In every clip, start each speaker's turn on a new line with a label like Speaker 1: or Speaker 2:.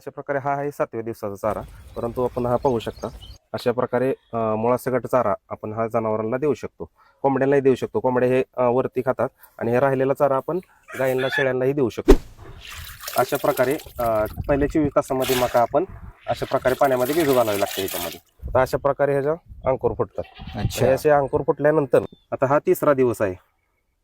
Speaker 1: तर अशा प्रकारे हा आहे सातव्या दिवसाचा चारा. परंतु आपण हा पाहू शकता अशा प्रकारे अं, मुळासकट चारा आपण हा जनावरांना देऊ शकतो. कोंबड्यांनाही देऊ शकतो. कोंबड्या हे वरती खातात आणि हे राहिलेला चारा आपण गायींना शेळ्यांनाही देऊ शकतो. अशा प्रकारे पहिल्या चोवीस तासामध्ये मका आपण अशा प्रकारे पाण्यामध्ये भिजू घालावे लागते याच्यामध्ये आता अशा प्रकारे ह्याच्या अंकुर फुटतात. असे अंकुर फुटल्यानंतर आता हा तिसरा दिवस आहे.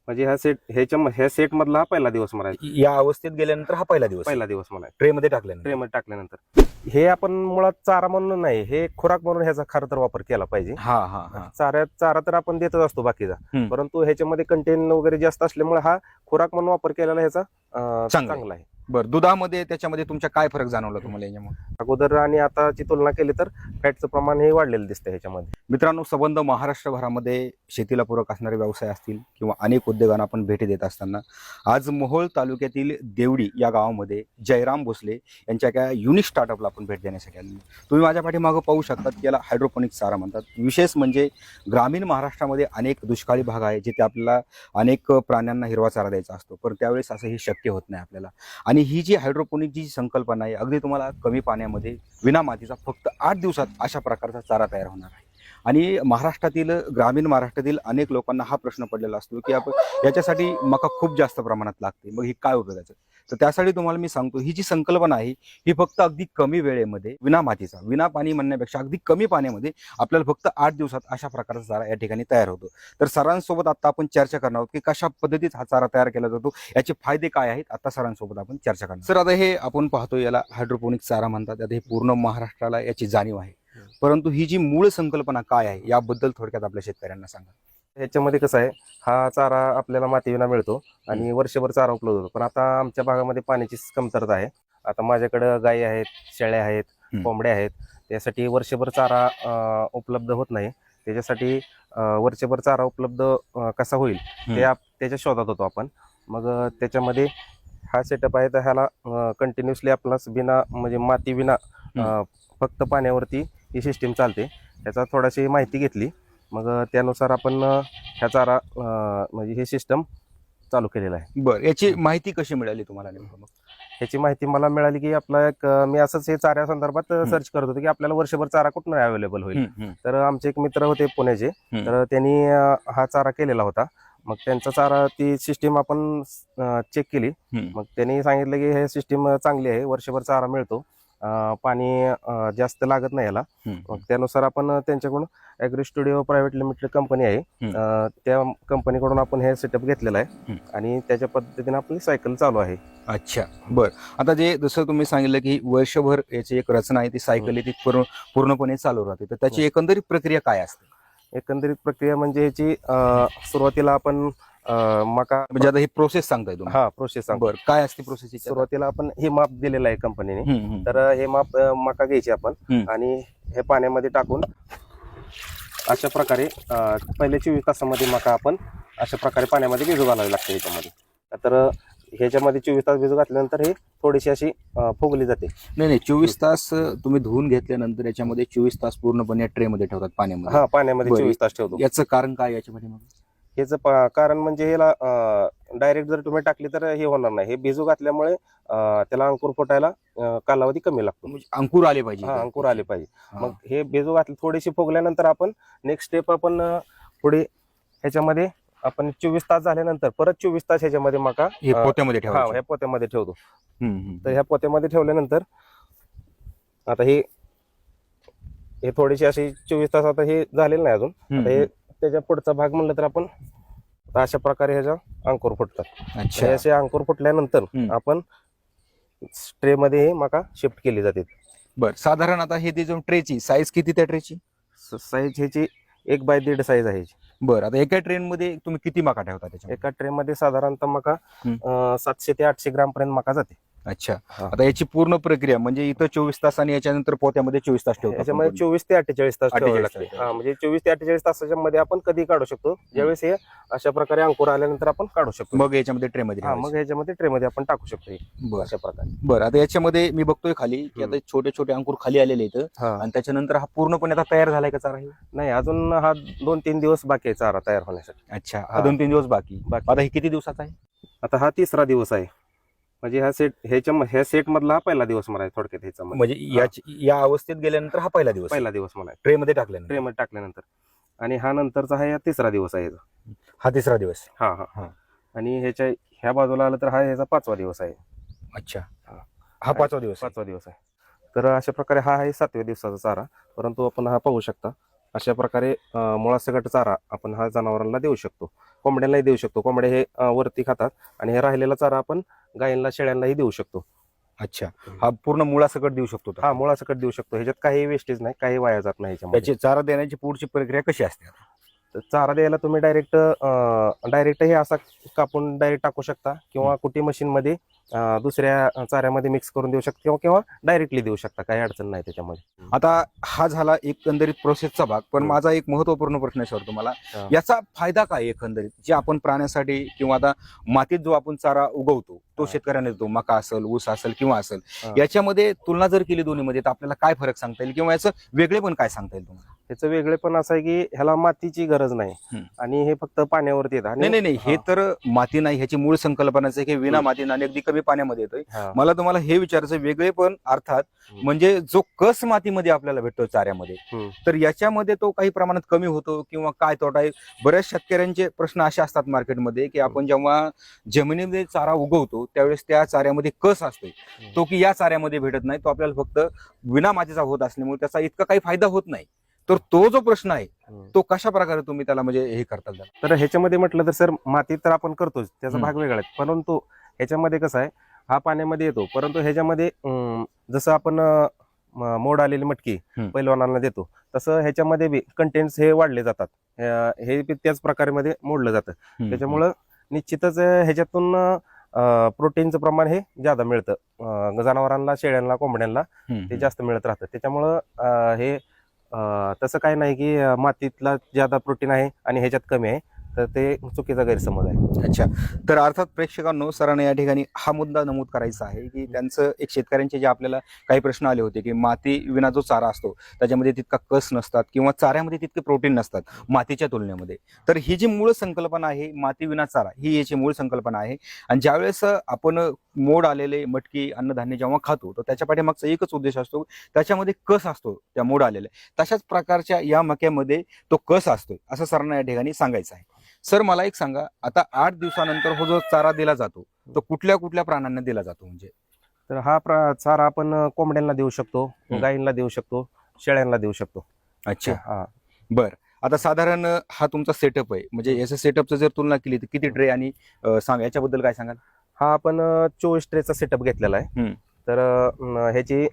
Speaker 1: म्हणजे ह्या सेट ह्याच्या ह्या सेट मधला हा पहिला दिवस म्हणायचा.
Speaker 2: या अवस्थेत गेल्यानंतर हा पहिला दिवस.
Speaker 1: पहिला दिवस म्हणायचा.
Speaker 2: ट्रे मध्ये टाकल्यानंतर.
Speaker 1: ट्रेमध्ये टाकल्यानंतर. हे आपण मुळात चारा म्हणून नाही हे खुराक म्हणून ह्याचा खरं तर वापर केला पाहिजे.
Speaker 2: हा हा हा.
Speaker 1: चाऱ्यात चारा तर आपण देतच असतो बाकीचा.
Speaker 2: हम्म.
Speaker 1: परंतु ह्याच्यामध्ये कंटेन वगैरे जास्त असल्यामुळे हा खुराक म्हणून वापर केलेला ह्याचा अं,
Speaker 2: चांगला आहे.
Speaker 1: चांगला आहे.
Speaker 2: बरं दुधामध्ये त्याच्यामध्ये तुमच्या काय फरक जाणवला तुम्हाला याच्यामुळे?
Speaker 1: अगोदर आणि आताची तुलना केली तर फॅटचं प्रमाण हे वाढलेलं दिसतं ह्याच्यामध्ये.
Speaker 2: मित्रांनो संबंध महाराष्ट्रभरामध्ये शेतीला पूरक असणारे व्यवसाय असतील किंवा अनेक उद्योगांना आपण भेटी देत असताना आज मोहोळ तालुक्यातील देवडी या गावामध्ये जयराम भोसले यांच्या एका युनिक स्टार्टअपला आपण भेट देण्यासाठी आलेलो तुम्ही माझ्या पाठीमागं पाहू शकतात की याला हायड्रोपोनिक चारा म्हणतात. विशेष म्हणजे ग्रामीण महाराष्ट्रामध्ये अनेक दुष्काळी भाग आहे जिथे आपल्याला अनेक प्राण्यांना हिरवा चारा द्यायचा असतो. पण त्यावेळेस असं हे शक्य होत नाही आपल्याला. आणि आणि ही जी हायड्रोपोनिक जी संकल्पना आहे अगदी तुम्हाला कमी पाण्यामध्ये विना मातीचा फक्त आठ दिवसात अशा प्रकारचा चारा तयार होणार आहे. आणि महाराष्ट्रातील ग्रामीण महाराष्ट्रातील अनेक लोकांना हा प्रश्न पडलेला असतो की आपण याच्यासाठी मका खूप जास्त प्रमाणात लागते. मग ही काय उपयोगाचं? तर त्यासाठी तुम्हाला मी सांगतो ही जी संकल्पना आहे ही फक्त अगदी कमी वेळेमध्ये विना मातीचा विना पाणी म्हणण्यापेक्षा अगदी कमी पाण्यामध्ये आपल्याला फक्त आठ दिवसात अशा प्रकारचा चारा या ठिकाणी तयार होतो. तर सरांसोबत आता आपण चर्चा करणार आहोत की कशा पद्धतीत हा चारा तयार केला जातो याचे फायदे काय आहेत आता सरांसोबत आपण चर्चा करणार सर आता हे आपण पाहतो याला हायड्रोपोनिक चारा म्हणतात आता हे पूर्ण महाराष्ट्राला याची जाणीव आहे. परंतु ही जी मूळ संकल्पना काय आहे याबद्दल थोडक्यात आपल्या शेतकऱ्यांना सांगा.
Speaker 1: ह्याच्यामध्ये कसं आहे हा चारा आपल्याला मातीविना मिळतो आणि वर्षभर चारा उपलब्ध होतो. पण आता आमच्या भागामध्ये पाण्याची कमतरता आहे. आता माझ्याकडे गायी आहेत शेळ्या आहेत. कोंबड्या आहेत. त्यासाठी वर्षभर चारा उपलब्ध होत नाही. त्याच्यासाठी वर्षभर चारा उपलब्ध कसा होईल ते त्याच्या शोधात होतो आपण. मग त्याच्यामध्ये हा सेटअप आहे तर ह्याला कंटिन्युअसली आपला बिना म्हणजे माती विना फक्त पाण्यावरती ही सिस्टीम चालते. त्याचा थोडीशी माहिती घेतली. मग त्यानुसार आपण ह्या चारा म्हणजे हे सिस्टम चालू केलेलं आहे
Speaker 2: बरं याची माहिती कशी मिळाली तुम्हाला नेमकं मग
Speaker 1: ह्याची माहिती मला मिळाली की आपला एक मी असंच हे चाऱ्या संदर्भात. सर्च करत होतो की आपल्याला वर्षभर चारा कुठून अवेलेबल होईल. तर आमचे एक मित्र होते पुण्याचे. तर त्यांनी हा चारा केलेला होता मग त्यांचा चारा ती सिस्टीम आपण चेक केली. मग त्यांनी सांगितलं की हे सिस्टीम चांगली आहे वर्षभर चारा मिळतो पाणी जास्त लागत नाही याला. मग त्यानुसार आपण त्यांच्याकडून agri studio private limited company आहे. त्या कंपनीकडून आपण हे सेटअप घेतलेलं आहे. आणि त्याच्या पद्धतीने आपली सायकल चालू आहे.
Speaker 2: अच्छा बर. आता जे जसं तुम्ही सांगितलं की वर्षभर याची एक रचना आहे ती सायकल ती पूर्ण पूर्णपणे चालू राहते. तर त्याची. एकंदरीत प्रक्रिया काय असते?
Speaker 1: एकंदरीत प्रक्रिया म्हणजे ह्याची अं, सुरुवातीला आपण मका
Speaker 2: म्हणजे आता ही प्रोसेस सांगताय तुम्ही.
Speaker 1: हा प्रोसेस सांगतो.
Speaker 2: बरं काय असते प्रोसेस
Speaker 1: सुरुवातीला आपण हे माप दिलेलं आहे कंपनीने तर हे माप मका घ्यायची आपण. आणि हे पाण्यामध्ये टाकून अशा प्रकारे अं, पहिल्या चोवीस तासामध्ये मका आपण अशा प्रकारे पाण्यामध्ये भिजू घालावी लागते ह्याच्यामध्ये तर ह्याच्यामध्ये चोवीस तास भिजू घातल्यानंतर हे थोडीशी अशी फुगली जाते.
Speaker 2: नाही नाही चोवीस तास तुम्ही धुवून घेतल्यानंतर याच्यामध्ये चोवीस तास पूर्णपणे ट्रे मध्ये ठेवतात पाण्यामध्ये.
Speaker 1: हा पाण्यामध्ये. चोवीस तास ठेवतो.
Speaker 2: याचं कारण काय याच्यामध्ये
Speaker 1: ह्याचं कारण म्हणजे ह्याला डायरेक्ट जर तुम्ही टाकली तर हे होणार नाही. हे भिजू घातल्यामुळे त्याला अंकुर फुटायला कालावधी कमी लागतो.
Speaker 2: म्हणजे अंकुर आले पाहिजे.
Speaker 1: हा अंकुर आले पाहिजे. मग हे बेजू घातले थोडीशी फुगल्यानंतर आपण नेक्स्ट स्टेप आपण पुढे ह्याच्यामध्ये आपण चोवीस तास झाल्यानंतर परत चोवीस तास ह्याच्यामध्ये मका
Speaker 2: पोत्यामध्ये ठेवायचं.
Speaker 1: ह्या पोत्यामध्ये ठेवतो. तर ह्या पोत्यामध्ये ठेवल्यानंतर आता हे हे थोडीशी अशी चोवीस तास आता हे झालेलं नाही अजून. हे त्याच्या पुढचा भाग म्हणलं तर आपण अशा प्रकारे ह्याच्या अंकुर फुटतात.
Speaker 2: अच्छा.
Speaker 1: असे अंकुर फुटल्यानंतर. आपण ट्रे मध्ये हे मका शिफ्ट केली जाते.
Speaker 2: बर साधारण आता हे जो ट्रेची साईज किती त्या ट्रेची?
Speaker 1: साईज ह्याची एक बाय दीड साईज आहे.
Speaker 2: बर आता एका ट्रेन मध्ये तुम्ही किती मका ठेवता त्याच्या
Speaker 1: एका ट्रे मध्ये साधारणतः मका सातशे ते आठशे ग्राम पर्यंत मका जाते.
Speaker 2: अच्छा.
Speaker 1: हा.
Speaker 2: आता याची पूर्ण प्रक्रिया म्हणजे इथं चोवीस तास आणि याच्यानंतर पोत्यामध्ये चोवीस तास ठेवतात
Speaker 1: याच्यामध्ये चोवीस ते अठ्ठेचाळीस तास ठेवावे
Speaker 2: 48
Speaker 1: लागते
Speaker 2: तास.
Speaker 1: हा म्हणजे चोवीस ते अठ्ठेचाळीस तासाच्या मध्ये आपण कधी काढू शकतो? ज्यावेळेस हे अशा प्रकारे अंकुर आल्यानंतर आपण काढू शकतो.
Speaker 2: मग याच्यामध्ये ट्रे मध्ये
Speaker 1: हा मग ह्याच्यामध्ये ट्रे मध्ये आपण टाकू शकतो हे
Speaker 2: बर.
Speaker 1: अशा प्रकारे.
Speaker 2: बर आता याच्यामध्ये मी बघतोय खाली की. आता छोटे छोटे अंकुर खाली आलेले आहेत
Speaker 1: हा.
Speaker 2: आणि त्याच्यानंतर हा पूर्णपणे आता तयार झालाय का चारा हे?
Speaker 1: नाही अजून हा दोन तीन दिवस बाकी आहे चारा तयार होण्यासाठी.
Speaker 2: अच्छा हा
Speaker 1: हा.
Speaker 2: दोन तीन दिवस बाकी.
Speaker 1: बाकी.
Speaker 2: आता हे किती दिवसाचा आहे?
Speaker 1: आता हा तिसरा दिवस आहे. म्हणजे ह्या सेट ह्याच्या ह्या सेट मधला हा पहिला दिवस म्हणायचा थोडक्यात ह्याचा
Speaker 2: म्हणजे याची या अवस्थेत गेल्यानंतर हा पहिला दिवस.
Speaker 1: पहिला दिवस म्हणायचा.
Speaker 2: ट्रे मध्ये टाकल्यानंतर.
Speaker 1: ट्रे मध्ये टाकल्यानंतर. आणि हा नंतरचा हा या तिसरा दिवस आहे.
Speaker 2: हा तिसरा दिवस.
Speaker 1: हा हा.
Speaker 2: हा.
Speaker 1: आणि ह्याच्या ह्या बाजूला आलं तर हा ह्याचा पाचवा दिवस आहे.
Speaker 2: अच्छा.
Speaker 1: हा.
Speaker 2: हा पाचवा दिवस आहे.
Speaker 1: पाचवा दिवस आहे. तर अशा प्रकारे हा आहे सातव्या दिवसाचा चारा. परंतु आपण हा पाहू शकता. अशा प्रकारे अं, मुळासकट चारा आपण हा जनावरांना देऊ शकतो. कोंबड्यांनाही देऊ शकतो. कोंबड्या हे वरती खातात आणि हे राहिलेला चारा आपण गायींना शेळ्यांनाही देऊ शकतो.
Speaker 2: अच्छा. हा पूर्ण मुळासकट देऊ शकतो.
Speaker 1: हा मुळासकट देऊ शकतो. ह्याच्यात काही वेस्टेज नाही काही वाया जात नाही
Speaker 2: त्याची चारा देण्याची पुढची प्रक्रिया कशी असते
Speaker 1: चारा द्यायला तुम्ही डायरेक्ट डायरेक्ट हे असा कापून डायरेक्ट टाकू शकता किंवा कुटी मशीन मध्ये अं, दुसऱ्या चाऱ्यामध्ये मिक्स करून देऊ शकता किंवा किंवा डायरेक्टली देऊ शकता काही अडचण नाही त्याच्यामध्ये
Speaker 2: आता हा झाला एकंदरीत प्रोसेसचा भाग पण. माझा एक महत्त्वपूर्ण प्रश्न आहे सर तुम्हाला. याचा फायदा काय एकंदरीत जे आपण प्राण्यासाठी किंवा आता मातीत जो आपण चारा उगवतो तो. शेतकऱ्याने देतो मका असेल ऊस असेल किंवा असेल. याच्यामध्ये तुलना जर केली दोन्हीमध्ये तर आपल्याला काय फरक सांगता येईल किंवा याचं वेगळे पण काय सांगता येईल तुम्हाला
Speaker 1: त्याचं वेगळेपण असं आहे की ह्याला मातीची गरज नाही. आणि हे फक्त पाण्यावरती येतं
Speaker 2: नाही नाही नाही हे. तर माती नाही ह्याची मूळ संकल्पनाच आहे की विना. माती आणि अगदी कमी पाण्यामध्ये येतोय. मला तुम्हाला हे विचारायचं वेगळे पण अर्थात. म्हणजे जो कस मातीमध्ये आपल्याला भेटतो चाऱ्यामध्ये. तर याच्यामध्ये तो काही प्रमाणात कमी होतो किंवा काय तोटा आहे बऱ्याच शेतकऱ्यांचे प्रश्न असे असतात मार्केटमध्ये की आपण जेव्हा जमिनीमध्ये चारा उगवतो त्यावेळेस त्या चाऱ्यामध्ये कस असतो तो की या चाऱ्यामध्ये भेटत नाही तो आपल्याला फक्त विना मातीचा होत असल्यामुळे त्याचा इतका काही फायदा होत नाही तर तो जो प्रश्न आहे. तो कशा प्रकारे तुम्ही त्याला म्हणजे हे करता
Speaker 1: तर ह्याच्यामध्ये म्हटलं तर सर माती तर आपण करतोच त्याचा. भाग वेगळा आहे परंतु ह्याच्यामध्ये कसं आहे हा पाण्यामध्ये येतो परंतु ह्याच्यामध्ये जसं आपण मोड आलेली मटकी. पैलवानांना देतो तसं ह्याच्यामध्ये बी कंटेंट्स हे वाढले जातात हे त्याच प्रकारे मध्ये मोडलं जातं त्याच्यामुळं निश्चितच ह्याच्यातून प्रोटीनचं प्रमाण हे जादा मिळतं जनावरांना शेळ्यांना कोंबड्यांना. ते जास्त मिळत राहतं त्याच्यामुळं हे तसं काही नाही की मातीतला ज्यादा प्रोटीन आहे आणि ह्याच्यात कमी आहे तर ते चुकीचा गैरसमज आहे.
Speaker 2: अच्छा. तर अर्थात प्रेक्षकांनो सरांना या ठिकाणी हा मुद्दा नमूद करायचा आहे की त्यांचं एक शेतकऱ्यांचे जे आपल्याला काही प्रश्न आले होते की माती विना जो चारा असतो त्याच्यामध्ये तितका कस नसतात किंवा चाऱ्यामध्ये तितके प्रोटीन नसतात मातीच्या तुलनेमध्ये. तर ही जी मूळ संकल्पना आहे माती विना चारा ही याची मूळ संकल्पना आहे. आणि ज्यावेळेस आपण मोड आलेले मटकी अन्नधान्य जेव्हा खातो तर त्याच्या पाठीमागचा एकच उद्देश असतो त्याच्यामध्ये कस असतो त्या मोड आलेल्या. तशाच प्रकारच्या या मक्यामध्ये तो कस असतोय असं सरांना या ठिकाणी सांगायचं आहे. सर मला एक सांगा आता आठ दिवसानंतर हो जो चारा दिला जातो तो कुठल्या कुठल्या प्राण्यांना दिला जातो म्हणजे?
Speaker 1: तर हा प्र- चारा आपण कोंबड्यांना देऊ शकतो. गायींना देऊ शकतो शेळ्यांना देऊ शकतो.
Speaker 2: अच्छा.
Speaker 1: हा.
Speaker 2: बर. आता साधारण हा तुमचा सेटअप आहे. म्हणजे याच्या सेटअपचं जर तुलना केली तर किती ट्रे आणि सांगा याच्याबद्दल काय सांगाल?
Speaker 1: हा आपण चोवीस ट्रेचा सेटअप घेतलेला आहे. तर ह्याची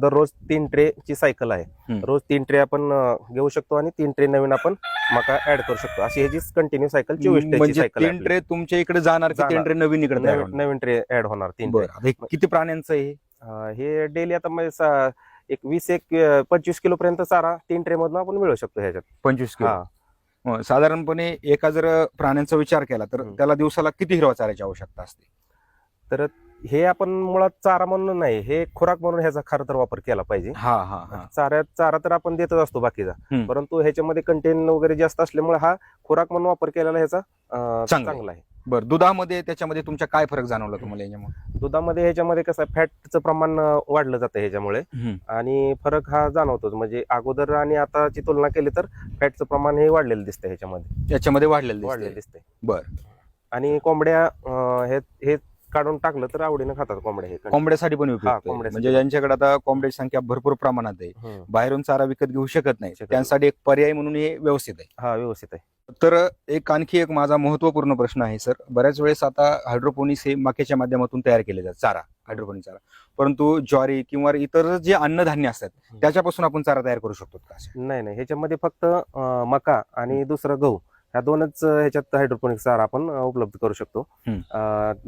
Speaker 1: दररोज तीन ट्रेची सायकल आहे. रोज तीन ट्रे आपण घेऊ शकतो आणि तीन ट्रे नवीन आपण मका ऍड करू शकतो. अशी ह्याची कंटिन्यू सायकल चोवीस
Speaker 2: म्हणजे
Speaker 1: सायकल
Speaker 2: तीन ट्रे तुमच्या इकडे जाणार तीन. ट्रे नवीन इकडे
Speaker 1: नवीन ट्रे ऍड होणार तीन ट्रे.
Speaker 2: किती प्राण्यांचं आहे हे?
Speaker 1: हे डेली आता म्हणजे एक वीस एक पंचवीस किलो पर्यंत चारा तीन ट्रे मधून आपण मिळू शकतो ह्याच्यात.
Speaker 2: पंचवीस किलो. साधारणपणे एका जर प्राण्यांचा विचार केला तर. त्याला दिवसाला किती हिरवा चाऱ्याची आवश्यकता असते?
Speaker 1: तर हे आपण मुळात चारा म्हणून नाही हे खुराक म्हणून ह्याचा खरं तर वापर केला पाहिजे.
Speaker 2: हा हा हा.
Speaker 1: चाऱ्यात चारा तर आपण देतच असतो बाकीचा.
Speaker 2: हम्म.
Speaker 1: परंतु ह्याच्यामध्ये कंटेन वगैरे जास्त असल्यामुळे हा खुराक म्हणून वापर केलेला ह्याचा अं,
Speaker 2: चांगला आहे.
Speaker 1: चांगला आहे.
Speaker 2: बरं दुधामध्ये त्याच्यामध्ये तुमच्या काय फरक जाणवला तुम्हाला याच्यामुळे?
Speaker 1: दुधामध्ये ह्याच्यामध्ये कसं फॅटचं प्रमाण अं, वाढलं जातं ह्याच्यामुळे. आणि फरक हा जाणवतोच. म्हणजे अगोदर आणि आताची तुलना केली तर फॅटचं प्रमाण हे वाढलेलं दिसतंय ह्याच्यामध्ये.
Speaker 2: याच्यामध्ये वाढलेलं
Speaker 1: वाढलेलं
Speaker 2: दिसतंय.
Speaker 1: दिसतंय.
Speaker 2: बरं.
Speaker 1: आणि कोंबड्या अं, हे हे काढून टाकलं तर आवडीनं खातात कोंबड्या हे
Speaker 2: कोंबड्यासाठी पण उपयुक्त आहे.
Speaker 1: कोंबड्यासाठी.
Speaker 2: म्हणजे ज्यांच्याकडे आता कोंबड्याची संख्या भरपूर प्रमाणात आहे
Speaker 1: हम्म.
Speaker 2: बाहेरून चारा विकत घेऊ शकत नाही
Speaker 1: शकत नाही.
Speaker 2: त्यांसाठी एक पर्याय म्हणून हे व्यवस्थित आहे
Speaker 1: हा व्यवस्थित आहे
Speaker 2: तर एक आणखी एक माझा महत्त्वपूर्ण प्रश्न आहे सर बऱ्याच वेळेस आता हायड्रोपोनिक्स हे मक्याच्या माध्यमातून तयार केले जातात चारा हायड्रोपोनिक चारा परंतु ज्वारी किंवा इतर जे अन्नधान्य असतात त्याच्यापासून आपण चारा तयार करू शकतो का?
Speaker 1: नाही नाही ह्याच्यामध्ये फक्त अं, मका आणि दुसरं गहू ह्या दोनच ह्याच्यात हायड्रोपोनिक चारा आपण उपलब्ध करू शकतो.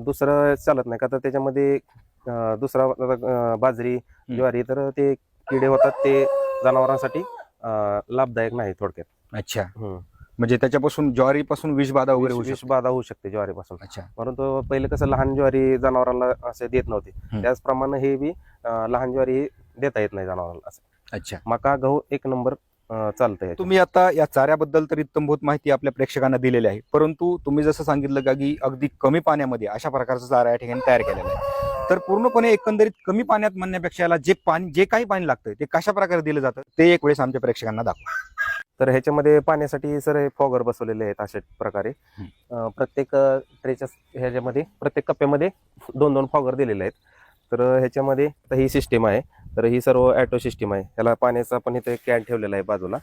Speaker 1: दुसरं चालत नाही का तर त्याच्यामध्ये दुसरा बाजरी ज्वारी तर ते किडे होतात ते जनावरांसाठी लाभदायक नाही थोडक्यात.
Speaker 2: अच्छा. म्हणजे त्याच्यापासून ज्वारीपासून विषबाधा वगैरे
Speaker 1: विषबाधा होऊ शकते ज्वारीपासून.
Speaker 2: अच्छा.
Speaker 1: परंतु पहिले कसं लहान ज्वारी जनावरांना असे देत नव्हते. त्याचप्रमाणे हे बी लहान ज्वारी देता येत नाही जनावरांना असं.
Speaker 2: अच्छा.
Speaker 1: मका गहू एक नंबर चालतंय.
Speaker 2: तुम्ही आता या चाऱ्याबद्दल तर इत्तमभूत माहिती आपल्या प्रेक्षकांना दिलेली आहे. परंतु तुम्ही जसं सांगितलं का की अगदी कमी पाण्यामध्ये अशा प्रकारचा चारा या ठिकाणी तयार केलेला आहे. तर पूर्णपणे एकंदरीत कमी पाण्यात म्हणण्यापेक्षा याला जे पाणी जे काही पाणी लागतं ते कशा प्रकारे दिलं जातं ते एक वेळेस आमच्या प्रेक्षकांना दाखवा.
Speaker 1: तर ह्याच्यामध्ये पाण्यासाठी सर हे फॉगर बसवलेले आहेत अशा प्रकारे. अं, प्रत्येक अं, ट्रेच्या ह्याच्यामध्ये प्रत्येक कप्प्यामध्ये दोन दोन फॉगर दिलेले आहेत. तर ह्याच्यामध्ये आता ही सिस्टीम आहे. तर ही सर्व ॲटो सिस्टीम आहे. ह्याला पाण्याचा पण इथे कॅन ठेवलेला आहे बाजूला.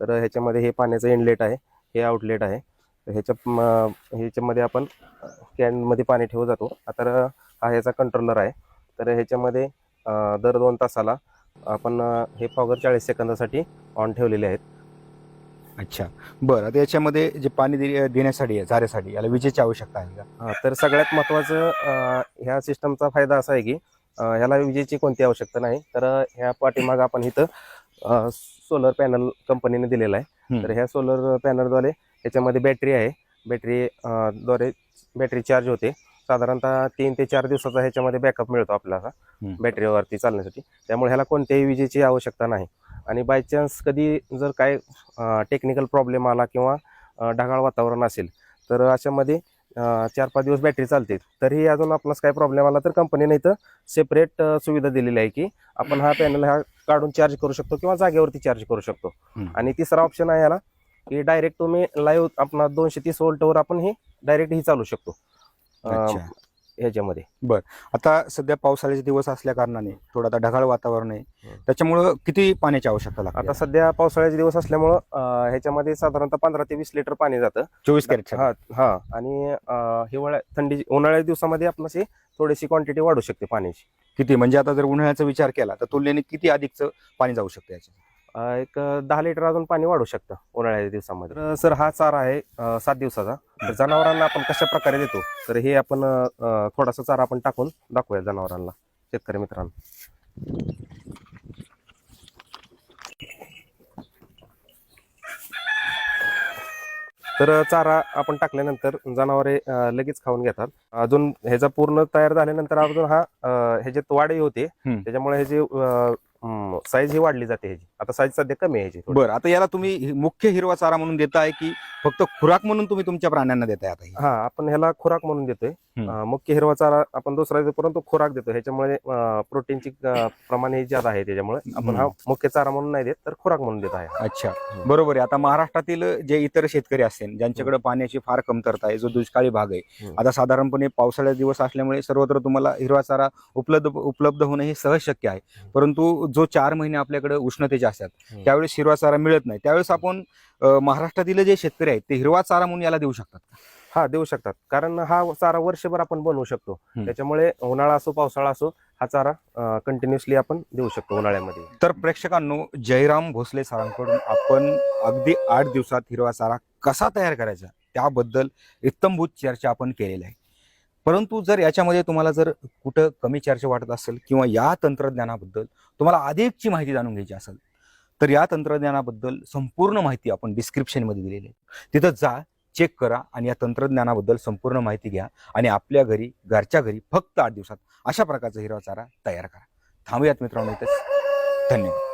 Speaker 1: तर ह्याच्यामध्ये हे पाण्याचं इनलेट आहे हे आउटलेट आहे. तर ह्याच्या ह्याच्यामध्ये आपण कॅनमध्ये पाणी ठेवू जातो. तर हा ह्याचा कंट्रोलर आहे. तर ह्याच्यामध्ये दर दोन तासाला आपण हे फॉगर चाळीस सेकंदासाठी ऑन ठेवलेले आहेत.
Speaker 2: अच्छा. बरं आता याच्यामध्ये जे पाणी देण्यासाठी आहे झाऱ्यासाठी याला विजेची आवश्यकता आहे का?
Speaker 1: हा, तर सगळ्यात महत्त्वाचं ह्या सिस्टमचा फायदा असा आहे की ह्याला विजेची कोणती आवश्यकता नाही. तर ह्या पाठीमागं आपण इथं सोलर पॅनल कंपनीने दिलेला आहे. तर ह्या सोलर पॅनलद्वारे ह्याच्यामध्ये बॅटरी आहे. बॅटरी द्वारे बॅटरी चार्ज होते. साधारणतः तीन ते चार दिवसाचा ह्याच्यामध्ये बॅकअप मिळतो आपल्याला. बॅटरीवरती चालण्यासाठी. त्यामुळे ह्याला कोणत्याही विजेची आवश्यकता नाही. आणि बाय चान्स कधी जर काय टेक्निकल प्रॉब्लेम आला किंवा ढगाळ वातावरण असेल तर अशामध्ये चार पाच दिवस बॅटरी चालते. तरीही अजून आपणास काय प्रॉब्लेम आला तर कंपनीने इथं सेपरेट सुविधा दिलेली आहे की आपण हा पॅनल हा काढून चार्ज करू शकतो किंवा जागेवरती चार्ज करू शकतो. आणि तिसरा ऑप्शन आहे याला की डायरेक्ट तुम्ही लाईव्ह आपण दोनशे तीस वोल्टवर आपण हे डायरेक्ट ही चालू शकतो. ह्याच्यामध्ये.
Speaker 2: आता सध्या पावसाळ्याचे दिवस असल्या कारणाने थोडं आता ढगाळ वातावरण आहे. त्याच्यामुळं किती पाण्याची आवश्यकता लागते?
Speaker 1: आता सध्या पावसाळ्याचे दिवस असल्यामुळं ह्याच्यामध्ये साधारणतः पंधरा ते वीस लिटर पाणी जातं.
Speaker 2: चोवीस कॅरेट
Speaker 1: हा हा. आणि हिवाळ्या थंडी उन्हाळ्याच्या दिवसामध्ये आपणास ही थोडीशी क्वांटिटी वाढू शकते पाण्याची.
Speaker 2: किती? म्हणजे आता जर उन्हाळ्याचा विचार केला तर तुलनेने किती अधिकचं पाणी जाऊ शकतं याच्यात?
Speaker 1: एक दहा लिटर अजून पाणी वाढू शकतं उन्हाळ्याच्या दिवसामध्ये. तर सर हा चारा आहे सात दिवसाचा. तर जनावरांना आपण कशा प्रकारे देतो? तर हे आपण थोडासा चारा आपण टाकून दाखवूया जनावरांना शेतकरी मित्रांना. तर चारा आपण टाकल्यानंतर जनावरे लगेच खाऊन घेतात. अजून ह्याचा पूर्ण तयार झाल्यानंतर अजून हा ह्याच्यात वाढही होते. त्याच्यामुळे ह्याची साईज ही वाढली जाते ह्याची. आता साईज सध्या कमी आहे.
Speaker 2: बरं आता याला तुम्ही मुख्य हिरवा चारा म्हणून देताय की फक्त खुराक म्हणून तुम्ही तुमच्या प्राण्यांना देताय आता हे?
Speaker 1: हा आपण ह्याला खुराक म्हणून देतोय
Speaker 2: हम्म.
Speaker 1: अं, मुख्य हिरवा चारा आपण दुसरा देतो परंतु खुराक देतो ह्याच्यामुळे प्रोटीनची प्रमाण हे ज्यादा आहे त्याच्यामुळे आपण हा मुख्य चारा म्हणून नाही देत तर खुराक म्हणून देत आहे
Speaker 2: अच्छा. बरोबर आहे आता महाराष्ट्रातील जे इतर शेतकरी असतील ज्यांच्याकडे पाण्याची फार कमतरता आहे जो दुष्काळी भाग आहे. आता साधारणपणे पावसाळ्याचे दिवस असल्यामुळे सर्वत्र तुम्हाला हिरवा चारा उपलब्ध उपलब्ध होणं हे सहज शक्य आहे परंतु जो चार महिने आपल्याकडे उष्णतेचे असतात. त्यावेळेस हिरवा चारा मिळत नाही त्यावेळेस आपण महाराष्ट्रातील जे शेतकरी आहेत ते हिरवा चारा म्हणून याला देऊ शकतात?
Speaker 1: हा देऊ शकतात कारण हा चारा वर्षभर आपण बनवू शकतो. त्याच्यामुळे उन्हाळा असो पावसाळा असो हा चारा कंटिन्युअसली आपण देऊ शकतो उन्हाळ्यामध्ये
Speaker 2: तर प्रेक्षकांनो जयराम भोसले सरांकडून आपण अगदी आठ दिवसात हिरवा चारा कसा तयार करायचा त्याबद्दल इत्तमभूत चर्चा आपण केलेली आहे परंतु जर याच्यामध्ये तुम्हाला जर कुठं कमी चर्चा वाटत असेल किंवा या तंत्रज्ञानाबद्दल तुम्हाला अधिकची माहिती जाणून घ्यायची असेल तर या तंत्रज्ञानाबद्दल संपूर्ण माहिती आपण डिस्क्रिप्शनमध्ये दिलेली आहे. तिथं जा चेक करा आणि या तंत्रज्ञानाबद्दल संपूर्ण माहिती घ्या आणि आपल्या घरी घरच्या घरी फक्त आठ दिवसात अशा प्रकारचा हिरवा चारा तयार करा. थांबूयात मित्रांनो इथेच. धन्यवाद.